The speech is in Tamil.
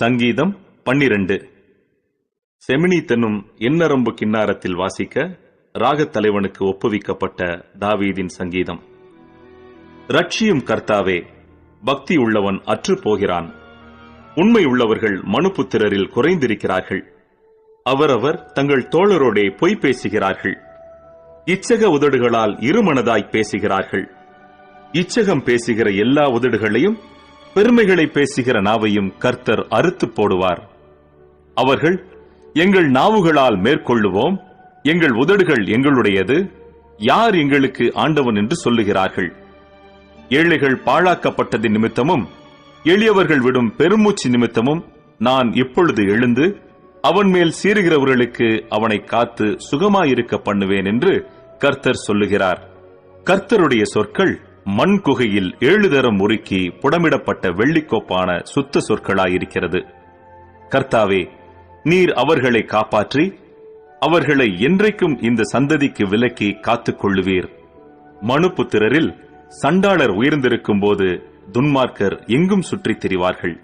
சங்கீதம் பன்னிரண்டு. செமினி தென்னும் எண்ணரம்பு கிண்ணாரத்தில் வாசிக்க ராகத் தலைவனுக்கு ஒப்புவிக்கப்பட்ட தாவீதின் சங்கீதம். ரட்சியும் கர்த்தாவே பக்தி உள்ளவன் அற்று போகிறான். உண்மை உள்ளவர்கள் மனுபுத்திரரில் குறைந்திருக்கிறார்கள். அவரவர் தங்கள் தோழரோடே பொய் பேசுகிறார்கள். இச்சக உதடுகளால் இருமனதாய் பேசுகிறார்கள். இச்சகம் பேசுகிற எல்லா உதடுகளையும் பெருமைகளை பேசுகிற நாவையும் கர்த்தர் அறுத்துப் போடுவார். அவர்கள் எங்கள் நாவுகளால் மேற்கொள்ளுவோம். எங்கள் உதடுகள் எங்களுடையது. யார் எங்களுக்கு ஆண்டவன் என்று சொல்லுகிறார்கள்? ஏழைகள் பாழாக்கப்பட்டதின் நிமித்தமும் எளியவர்கள் விடும் பெருமூச்சு நிமித்தமும் நான் இப்பொழுது எழுந்து அவன் மேல் சீறுகிறவர்களுக்கு அவனை காத்து சுகமாயிருக்க பண்ணுவேன் என்று கர்த்தர் சொல்லுகிறார். கர்த்தருடைய சொற்கள் மண் குகையில் ஏழு தரம் உருக்கி புடமிடப்பட்ட வெள்ளிக்கோப்பான சுத்த சொற்களாயிருக்கிறது. கர்த்தாவே நீர் அவர்களை காப்பாற்றி அவர்களை என்றைக்கும் இந்த சந்ததிக்கு விலக்கி காத்துக் கொள்ளுவீர் மனுபுத்திரரில் சண்டாளர் உயர்ந்திருக்கும் போது துன்மார்க்கர் எங்கும் சுற்றித் திரிவார்கள்.